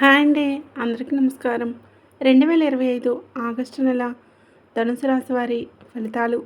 Hi అండి. అందరికీ నమస్కారం. రెండు వేల ఇరవై ఐదు ఆగస్టు నెల ధనుసు రాశి వారి ఫలితాలు.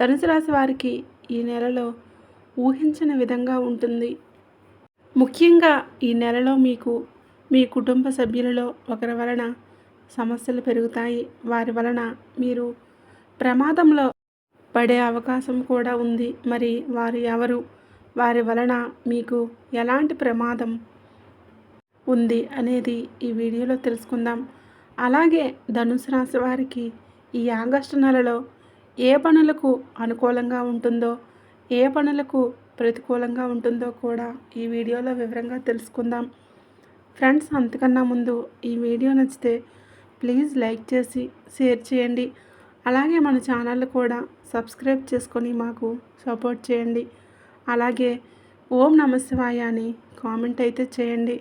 ధనుసు రాశి వారికి ఈ నెలలో ఊహించిన విధంగా ఉంటుంది. ముఖ్యంగా ఈ నెలలో మీకు మీ కుటుంబ సభ్యులలో ఒకరి వలన సమస్యలు పెరుగుతాయి. వారి వలన మీరు ప్రమాదంలో పడే అవకాశం కూడా ఉంది. మరి వారు ఎవరు? వారి వలన మీకు ఎలాంటి ప్రమాదం ఉంది అనేది ఈ వీడియోలో తెలుసుకుందాం. అలాగే ధనుసు రాశి వారికి ఈ ఆగస్టు నెలలో ఏ పనులకు అనుకూలంగా ఉంటుందో ఏ పనులకు ప్రతికూలంగా ఉంటుందో కూడా ఈ వీడియోలో వివరంగా తెలుసుకుందాం. ఫ్రెండ్స్ అంతకన్నా ముందు ఈ వీడియో నచ్చితే ప్లీజ్ లైక్ చేసి షేర్ చేయండి. అలాగే మన ఛానల్ కూడా సబ్స్క్రైబ్ చేసుకొని మాకు సపోర్ట్ చేయండి. అలాగే ఓం నమశివాయ అని కామెంట్ అయితే చేయండి.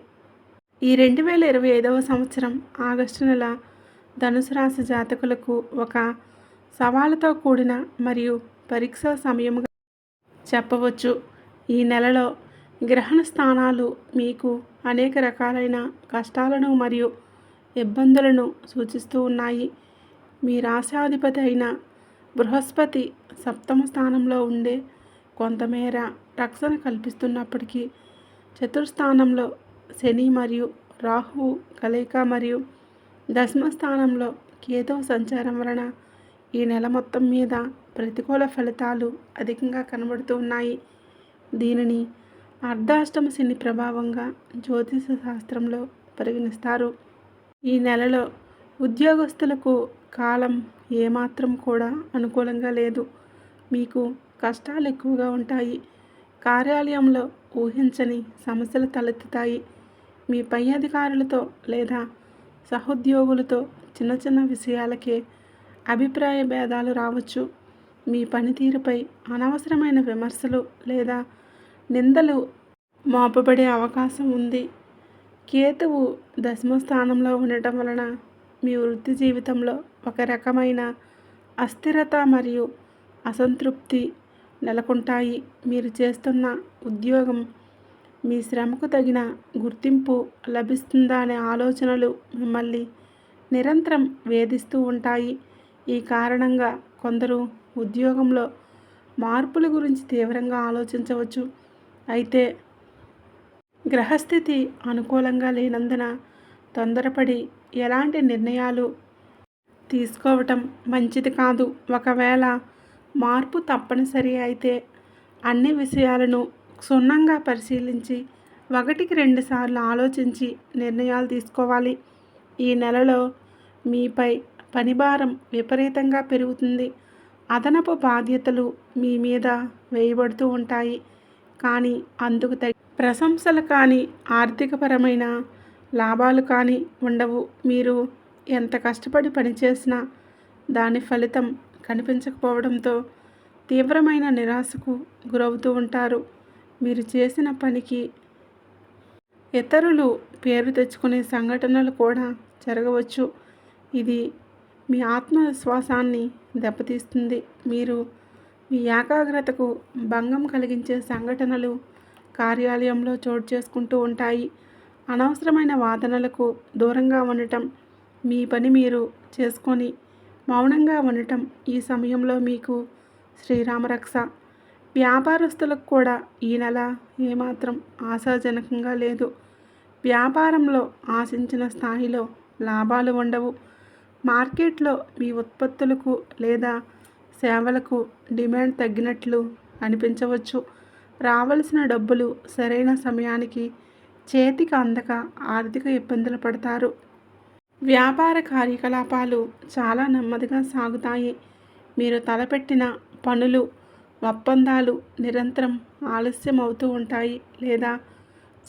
ఈ రెండు వేల ఇరవై ఐదవ సంవత్సరం ఆగస్టు నెల ధనుసు రాశి జాతకులకు ఒక సవాలుతో కూడిన మరియు పరీక్ష సమయముగా చెప్పవచ్చు. ఈ నెలలో గ్రహణ స్థానాలు మీకు అనేక రకాలైన కష్టాలను మరియు ఇబ్బందులను సూచిస్తూ ఉన్నాయి. మీ రాశాధిపతి అయిన బృహస్పతి సప్తమ స్థానంలో ఉండే కొంతమేర రక్షణ కల్పిస్తున్నప్పటికీ చతుర్స్థానంలో శని మరియు రాహువు కలయిక మరియు దశమ స్థానంలో కేతువు సంచారం వలన ఈ నెల మొత్తం మీద ప్రతికూల ఫలితాలు అధికంగా కనబడుతూ ఉన్నాయి. దీనిని అర్ధాష్టమ శని ప్రభావంగా జ్యోతిష శాస్త్రంలో పరిగణిస్తారు. ఈ నెలలో ఉద్యోగస్తులకు కాలం ఏమాత్రం కూడా అనుకూలంగా లేదు. మీకు కష్టాలు ఎక్కువగా ఉంటాయి. కార్యాలయంలో ఊహించని సమస్యలు తలెత్తుతాయి. మీ పై అధికారులతో లేదా సహోద్యోగులతో చిన్న చిన్న విషయాలకే అభిప్రాయ భేదాలు రావచ్చు. మీ పనితీరుపై అనవసరమైన విమర్శలు లేదా నిందలు మోపబడే అవకాశం ఉంది. కేతువు దశమ స్థానంలో ఉండటం వలన మీ వృత్తి జీవితంలో ఒక రకమైన అస్థిరత మరియు అసంతృప్తి నెలకొంటాయి. మీరు చేస్తున్న ఉద్యోగం మీ శ్రమకు తగిన గుర్తింపు లభిస్తుందా అనే ఆలోచనలు మిమ్మల్ని నిరంతరం వేధిస్తూ ఉంటాయి. ఈ కారణంగా కొందరు ఉద్యోగంలో మార్పుల గురించి తీవ్రంగా ఆలోచించవచ్చు. అయితే గ్రహస్థితి అనుకూలంగా లేనందున తొందరపడి ఎలాంటి నిర్ణయాలు తీసుకోవటం మంచిది కాదు. ఒకవేళ మార్పు తప్పనిసరి అయితే అన్ని విషయాలను క్షుణ్ణంగా పరిశీలించి ఒకటికి రెండు సార్లు ఆలోచించి నిర్ణయాలు తీసుకోవాలి. ఈ నెలలో మీపై పనిభారం విపరీతంగా పెరుగుతుంది. అదనపు బాధ్యతలు మీ మీద వేయబడుతూ ఉంటాయి. కానీ అందుకు తగ్గ ప్రశంసలు కానీ ఆర్థికపరమైన లాభాలు కానీ ఉండవు. మీరు ఎంత కష్టపడి పనిచేసినా దాని ఫలితం కనిపించకపోవడంతో తీవ్రమైన నిరాశకు గురవుతూ ఉంటారు. మీరు చేసిన పనికి ఇతరులు పేరు తెచ్చుకునే సంఘటనలు కూడా జరగవచ్చు. ఇది మీ ఆత్మవిశ్వాసాన్ని దెబ్బతీస్తుంది. మీరు మీ ఏకాగ్రతకు భంగం కలిగించే సంఘటనలు కార్యాలయంలో చోటు చేసుకుంటూ ఉంటాయి. అనవసరమైన వాదనలకు దూరంగా ఉండటం మీ పని మీరు చేసుకొని మౌనంగా ఉండటం ఈ సమయంలో మీకు శ్రీరామరక్ష వ్యాపారస్తులకు కూడా ఈ నెల ఏమాత్రం ఆశాజనకంగా లేదు. వ్యాపారంలో ఆశించిన స్థాయిలో లాభాలు ఉండవు. మార్కెట్లో మీ ఉత్పత్తులకు లేదా సేవలకు డిమాండ్ తగ్గినట్లు అనిపించవచ్చు. రావలసిన డబ్బులు సరైన సమయానికి చేతికి అందక ఆర్థిక ఇబ్బందులు పడతారు. వ్యాపార కార్యకలాపాలు చాలా నెమ్మదిగా సాగుతాయి. మీరు తలపెట్టిన పనులు ఒప్పందాలు నిరంతరం ఆలస్యం అవుతూ ఉంటాయి లేదా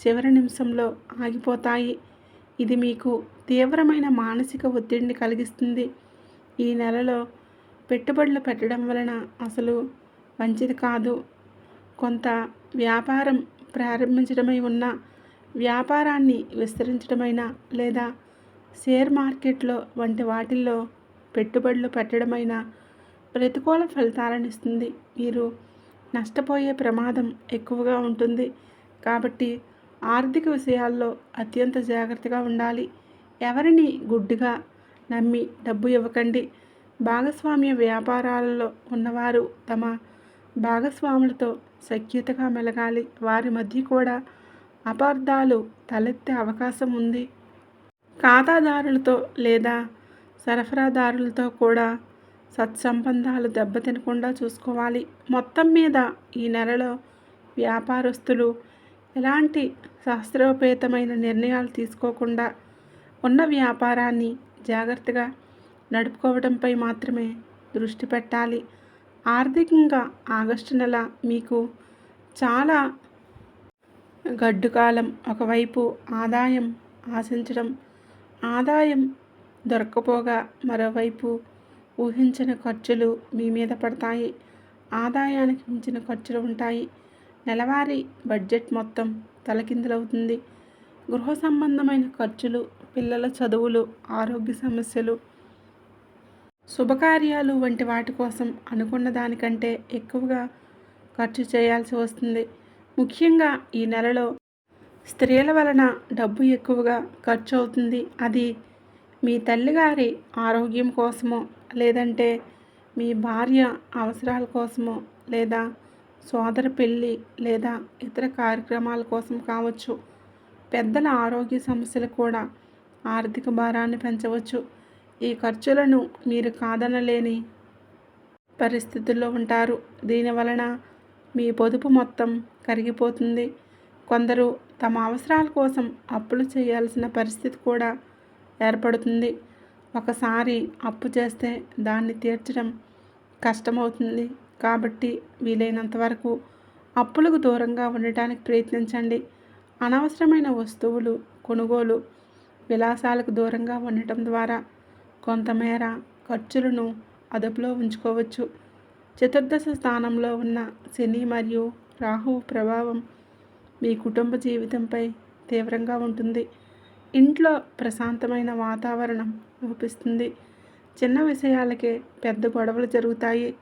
చివరి నిమిషంలో ఆగిపోతాయి. ఇది మీకు తీవ్రమైన మానసిక ఒత్తిడిని కలిగిస్తుంది. ఈ నెలలో పెట్టుబడులు పెట్టడం వలన అసలు మంచిది కాదు. కొంత వ్యాపారం ప్రారంభించడమై ఉన్న వ్యాపారాన్ని విస్తరించడమైనా లేదా షేర్ మార్కెట్లో వంటి వాటిల్లో పెట్టుబడులు పెట్టడమైనా ప్రతికూల ఫలితాలను ఇస్తుంది మీరు నష్టపోయే ప్రమాదం ఎక్కువగా ఉంటుంది. కాబట్టి ఆర్థిక విషయాల్లో అత్యంత జాగ్రత్తగా ఉండాలి. ఎవరిని గుడ్డిగా నమ్మి డబ్బు ఇవ్వకండి. భాగస్వామ్య వ్యాపారాలలో ఉన్నవారు తమ భాగస్వాములతో సఖ్యతగా మెలగాలి. వారి మధ్య కూడా అపార్థాలు తలెత్తే అవకాశం ఉంది. ఖాతాదారులతో లేదా సరఫరాదారులతో కూడా సత్సంబంధాలు దెబ్బతినకుండా చూసుకోవాలి. మొత్తం మీద ఈ నెలలో వ్యాపారస్తులు ఎలాంటి శాస్త్రోపేతమైన నిర్ణయాలు తీసుకోకుండా ఉన్న వ్యాపారాన్ని జాగ్రత్తగా నడుపుకోవడంపై మాత్రమే దృష్టి పెట్టాలి. ఆర్థికంగా ఆగస్టు నెల మీకు చాలా గడ్డుకాలం ఒకవైపు ఆదాయం ఆశించడం ఆదాయం దొరకపోగా మరోవైపు ఊహించిన ఖర్చులు మీ మీద పడతాయి. ఆదాయానికి మించిన ఖర్చులు ఉంటాయి. నెలవారీ బడ్జెట్ మొత్తం తలకిందులవుతుంది. గృహ సంబంధమైన ఖర్చులు పిల్లల చదువులు ఆరోగ్య సమస్యలు శుభకార్యాలు వంటి వాటి కోసం అనుకున్న దానికంటే ఎక్కువగా ఖర్చు చేయాల్సి వస్తుంది. ముఖ్యంగా ఈ నెలలో స్త్రీల వలన డబ్బు ఎక్కువగా ఖర్చు అవుతుంది. అది మీ తల్లిగారి ఆరోగ్యం కోసమో లేదంటే మీ భార్య అవసరాల కోసమో లేదా సోదర పెళ్ళి లేదా ఇతర కార్యక్రమాల కోసం కావచ్చు. పెద్దల ఆరోగ్య సమస్యలు కూడా ఆర్థిక భారాన్ని పెంచవచ్చు. ఈ ఖర్చులను మీరు కాదనలేని పరిస్థితుల్లో ఉంటారు. దీని వలన మీ పొదుపు మొత్తం కరిగిపోతుంది. కొందరు తమ అవసరాల కోసం అప్పులు చేయాల్సిన పరిస్థితి కూడా ఏర్పడుతుంది. ఒకసారి అప్పు చేస్తే దాన్ని తీర్చడం కష్టమవుతుంది. కాబట్టి వీలైనంత వరకు అప్పులకు దూరంగా ఉండటానికి ప్రయత్నించండి. అనవసరమైన వస్తువులు కొనుగోలు విలాసాలకు దూరంగా ఉండటం ద్వారా కొంతమేర ఖర్చులను అదుపులో ఉంచుకోవచ్చు. చతుర్దశ స్థానంలో ఉన్న శని మరియు రాహువు ప్రభావం మీ కుటుంబ జీవితంపై తీవ్రంగా ఉంటుంది. ఇంట్లో ప్రశాంతమైన వాతావరణం లోపిస్తుంది చిన్న విషయాలకే పెద్ద గొడవలు జరుగుతాయి.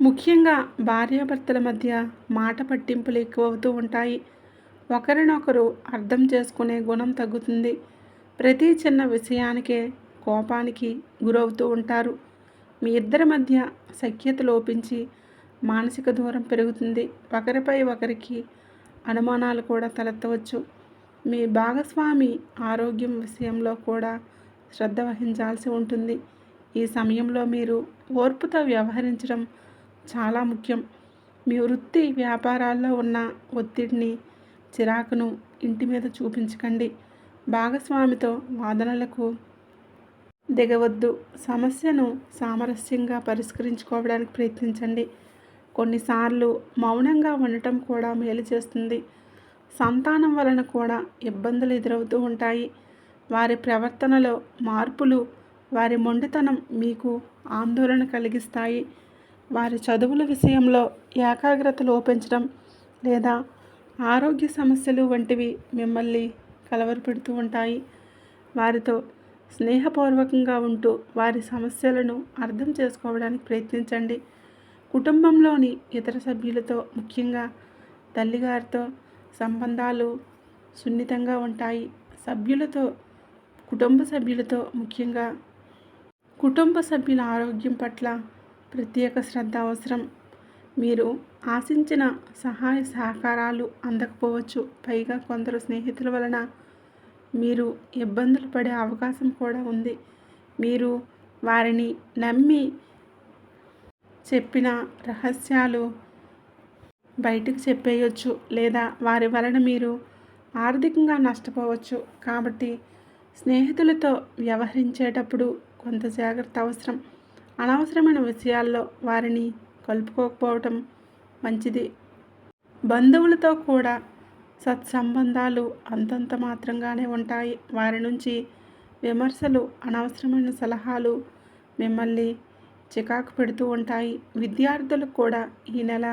ముఖ్యంగా భార్యాభర్తల మధ్య మాట పట్టింపులు ఎక్కువ అవుతూ ఉంటాయి. ఒకరినొకరు అర్థం చేసుకునే గుణం తగ్గుతుంది. ప్రతి చిన్న విషయానికే కోపానికి గురవుతూ ఉంటారు. మీ ఇద్దరి మధ్య సఖ్యత లోపించి మానసిక దూరం పెరుగుతుంది. ఒకరిపై ఒకరికి అనుమానాలు కూడా తలెత్తవచ్చు. మీ భాగస్వామి ఆరోగ్యం విషయంలో కూడా శ్రద్ధ వహించాల్సి ఉంటుంది. ఈ సమయంలో మీరు ఓర్పుతో వ్యవహరించడం చాలా ముఖ్యం. మీ వృత్తి వ్యాపారాల్లో ఉన్న ఒత్తిడిని చిరాకును ఇంటి మీద చూపించకండి. భాగస్వామితో వాదనలకు దిగవద్దు. సమస్యను సామరస్యంగా పరిష్కరించుకోవడానికి ప్రయత్నించండి. కొన్నిసార్లు మౌనంగా ఉండటం కూడా మేలు చేస్తుంది. సంతానం వలన కూడా ఇబ్బందులు ఎదురవుతూ ఉంటాయి. వారి ప్రవర్తనలో మార్పులు వారి మొండితనం మీకు ఆందోళన కలిగిస్తాయి. వారి చదువుల విషయంలో ఏకాగ్రత లోపించడం లేదా ఆరోగ్య సమస్యలు వంటివి మిమ్మల్ని కలవరపెడుతూ ఉంటాయి. వారితో స్నేహపూర్వకంగా ఉంటూ వారి సమస్యలను అర్థం చేసుకోవడానికి ప్రయత్నించండి. కుటుంబంలోని ఇతర సభ్యులతో ముఖ్యంగా తల్లిగారితో సంబంధాలు సున్నితంగా ఉంటాయి. సభ్యులతో కుటుంబ సభ్యులతో ముఖ్యంగా కుటుంబ సభ్యుల ఆరోగ్యం పట్ల ప్రత్యేక శ్రద్ధ అవసరం. మీరు ఆశించిన సహాయ సహకారాలు అందకపోవచ్చు. పైగా కొందరు స్నేహితుల వలన మీరు ఇబ్బందులు పడే అవకాశం కూడా ఉంది. మీరు వారిని నమ్మి చెప్పిన రహస్యాలు బయటకు చెప్పేయచ్చు. లేదా వారి వలన మీరు ఆర్థికంగా నష్టపోవచ్చు. కాబట్టి స్నేహితులతో వ్యవహరించేటప్పుడు కొంత జాగ్రత్త అవసరం. అనవసరమైన విషయాల్లో వారిని కలుపుకోకపోవటం మంచిది. బంధువులతో కూడా సత్సంబంధాలు అంతంత మాత్రంగానే ఉంటాయి. వారి నుంచి విమర్శలు అనవసరమైన సలహాలు మిమ్మల్ని చికాకు పెడుతూ ఉంటాయి. విద్యార్థులకు కూడా ఈ నెల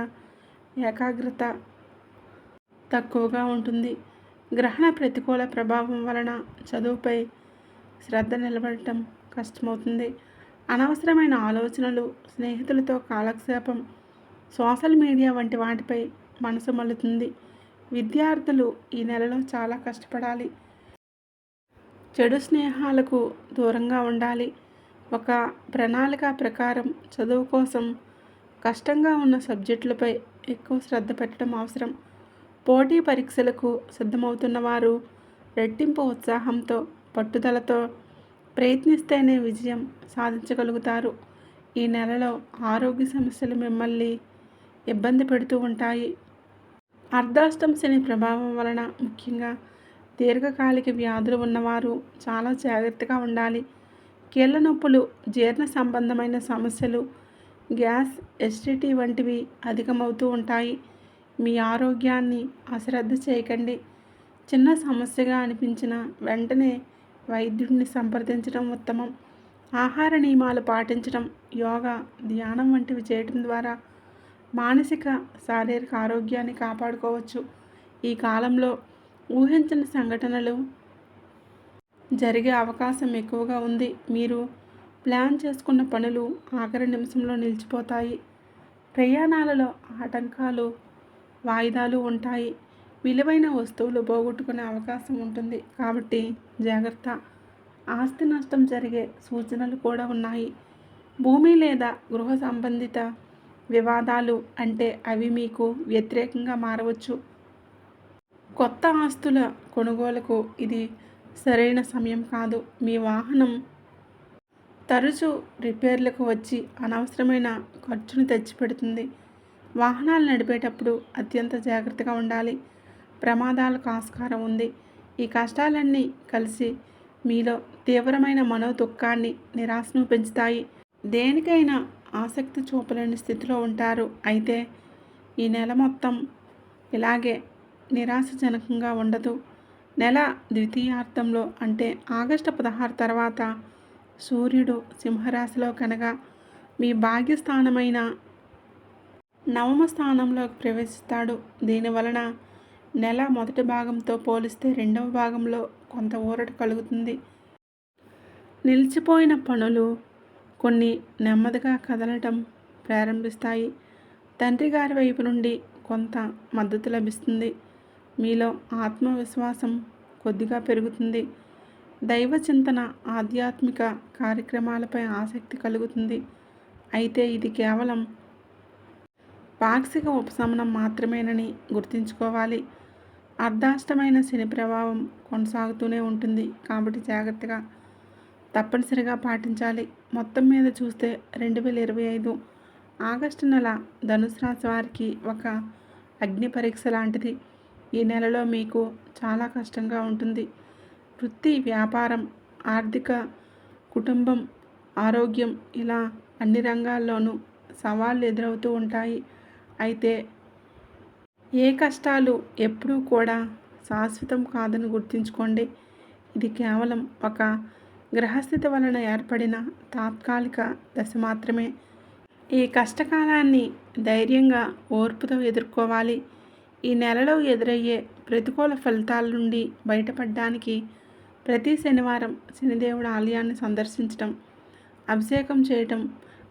ఏకాగ్రత తక్కువగా ఉంటుంది. గ్రహణ ప్రతికూల ప్రభావం వలన చదువుపై శ్రద్ధ నిలబడటం కష్టమవుతుంది. అనవసరమైన ఆలోచనలు స్నేహితులతో కాలక్షేపం సోషల్ మీడియా వంటి వాటిపై మనసు మల్లుతుంది విద్యార్థులు ఈ నెలలో చాలా కష్టపడాలి. చెడు స్నేహాలకు దూరంగా ఉండాలి. ఒక ప్రణాళిక ప్రకారం చదువు కోసం కష్టంగా ఉన్న సబ్జెక్టులపై ఎక్కువ శ్రద్ధ పెట్టడం అవసరం. పోటీ పరీక్షలకు సిద్ధమవుతున్న వారు రెట్టింపు ఉత్సాహంతో పట్టుదలతో ప్రయత్నిస్తేనే విజయం సాధించగలుగుతారు. ఈ నెలలో ఆరోగ్య సమస్యలు మిమ్మల్ని ఇబ్బంది పెడుతూ ఉంటాయి. అర్ధాష్టం శని ప్రభావం వలన ముఖ్యంగా దీర్ఘకాలిక వ్యాధులు ఉన్నవారు చాలా జాగ్రత్తగా ఉండాలి. కీళ్ళ నొప్పులు జీర్ణ సంబంధమైన సమస్యలు గ్యాస్ ఎస్టిటీ వంటివి అధికమవుతూ ఉంటాయి. మీ ఆరోగ్యాన్ని అశ్రద్ధ చేయకండి. చిన్న సమస్యగా అనిపించిన వెంటనే వైద్యుడిని సంప్రదించడం ఉత్తమం. ఆహార నియమాలు పాటించడం యోగా ధ్యానం వంటివి చేయడం ద్వారా మానసిక శారీరక ఆరోగ్యాన్ని కాపాడుకోవచ్చు. ఈ కాలంలో ఊహించిన సంఘటనలు జరిగే అవకాశం ఎక్కువగా ఉంది. మీరు ప్లాన్ చేసుకున్న పనులు ఆఖరి నిమిషంలో నిలిచిపోతాయి. ప్రయాణాలలో ఆటంకాలు వాయిదాలు ఉంటాయి. విలువైన వస్తువులు పోగొట్టుకునే అవకాశం ఉంటుంది. కాబట్టి జాగ్రత్త. ఆస్తి నష్టం జరిగే సూచనలు కూడా ఉన్నాయి. భూమి లేదా గృహ సంబంధిత వివాదాలు అంటే అవి మీకు వ్యతిరేకంగా మారవచ్చు. కొత్త ఆస్తుల కొనుగోలుకు ఇది సరైన సమయం కాదు. మీ వాహనం తరచూ రిపేర్లకు వచ్చి అనవసరమైన ఖర్చును తెచ్చిపెడుతుంది. వాహనాలు నడిపేటప్పుడు అత్యంత జాగ్రత్తగా ఉండాలి. ప్రమాదాలకు ఆస్కారం ఉంది. ఈ కష్టాలన్నీ కలిసి మీలో తీవ్రమైన మనో దుఃఖాన్ని నిరాశను పెంచుతాయి. దేనికైనా ఆసక్తి చూపలేని స్థితిలో ఉంటారు. అయితే ఈ నెల మొత్తం ఇలాగే నిరాశజనకంగా ఉండదు. నెల ద్వితీయార్థంలో అంటే ఆగస్టు పదహారు తర్వాత సూర్యుడు సింహరాశిలో కనగా మీ భాగ్యస్థానమైన నవమ స్థానంలోకి ప్రవేశిస్తాడు. దీనివలన నెల మొదటి భాగంతో పోలిస్తే రెండవ భాగంలో కొంత ఊరట కలుగుతుంది. నిలిచిపోయిన పనులు కొన్ని నెమ్మదిగా కదలటం ప్రారంభిస్తాయి. తండ్రి గారి వైపు నుండి కొంత మద్దతు లభిస్తుంది. మీలో ఆత్మవిశ్వాసం కొద్దిగా పెరుగుతుంది. దైవ చింతన ఆధ్యాత్మిక కార్యక్రమాలపై ఆసక్తి కలుగుతుంది. అయితే ఇది కేవలం పాక్షిక ఉపశమనం మాత్రమేనని గుర్తుంచుకోవాలి. అర్ధాష్టమైన శని ప్రభావం కొనసాగుతూనే ఉంటుంది. కాబట్టి జాగ్రత్తగా తప్పనిసరిగా పాటించాలి. మొత్తం మీద చూస్తే రెండు వేల ఇరవై ఐదు ఆగస్టు నెల ధనుసు రాశి వారికి ఒక అగ్ని పరీక్ష లాంటిది. ఈ నెలలో మీకు చాలా కష్టంగా ఉంటుంది. వృత్తి వ్యాపారం ఆర్థిక కుటుంబం ఆరోగ్యం ఇలా అన్ని రంగాల్లోనూ సవాళ్ళు ఎదురవుతూ ఉంటాయి. అయితే ఏ కష్టాలు ఎప్పుడూ కూడా శాశ్వతం కాదని గుర్తుంచుకోండి. ఇది కేవలం ఒక గ్రహస్థితి వలన ఏర్పడిన తాత్కాలిక దశ మాత్రమే. ఈ కష్టకాలాన్ని ధైర్యంగా ఓర్పుతో ఎదుర్కోవాలి. ఈ నెలలో ఎదురయ్యే ప్రతికూల ఫలితాల నుండి బయటపడడానికి ప్రతి శనివారం శనిదేవుడు ఆలయాన్ని సందర్శించటం అభిషేకం చేయటం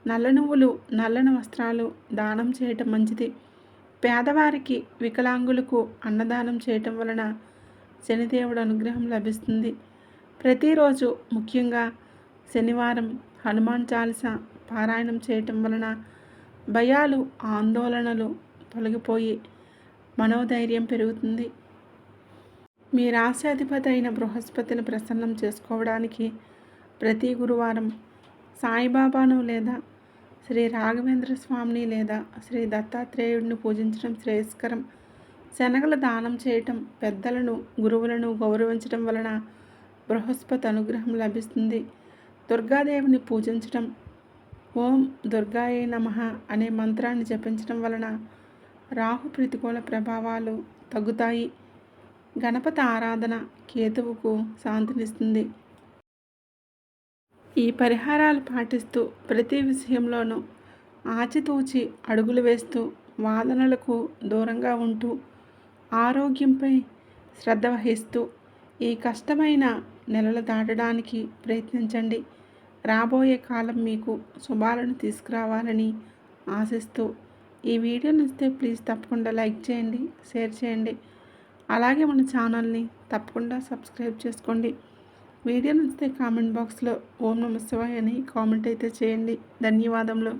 నల్ల నువ్వులు నల్లని వస్త్రాలు దానం చేయటం మంచిది. పేదవారికి వికలాంగులకు అన్నదానం చేయటం వలన శనిదేవుడు అనుగ్రహం లభిస్తుంది. ప్రతిరోజు ముఖ్యంగా శనివారం హనుమాన్ చాలీస పారాయణం చేయటం వలన భయాలు ఆందోళనలు తొలగిపోయి మనోధైర్యం పెరుగుతుంది. మీ రాశాధిపతి అయిన బృహస్పతిని ప్రసన్నం చేసుకోవడానికి ప్రతి గురువారం సాయిబాబాను లేదా శ్రీ రాఘవేంద్ర స్వామిని లేదా శ్రీ దత్తాత్రేయుడిని పూజించడం శ్రేయస్కరం. శనగల దానం చేయటం పెద్దలను గురువులను గౌరవించడం వలన బృహస్పతి అనుగ్రహం లభిస్తుంది. దుర్గాదేవిని పూజించటం ఓం దుర్గాయే నమ అనే మంత్రాన్ని జపించడం వలన రాహు ప్రతికూల ప్రభావాలు తగ్గుతాయి. గణపతి ఆరాధన కేతువుకు శాంతినిస్తుంది. ఈ పరిహారాలు పాటిస్తూ ప్రతి విషయంలోనూ ఆచితూచి అడుగులు వేస్తూ వాదనలకు దూరంగా ఉంటూ ఆరోగ్యంపై శ్రద్ధ వహిస్తూ ఈ కష్టమైన నెలలు దాటడానికి ప్రయత్నించండి. రాబోయే కాలం మీకు శుభాలను తీసుకురావాలని ఆశిస్తూ ఈ వీడియో నచ్చితే ప్లీజ్ తప్పకుండా లైక్ చేయండి షేర్ చేయండి. అలాగే మన ఛానల్ని తప్పకుండా సబ్స్క్రైబ్ చేసుకోండి. వీడియో నచ్చితే కామెంట్ బాక్స్లో ఓం నమశివాయ అని కామెంట్ అయితే చేయండి. ధన్యవాదములు.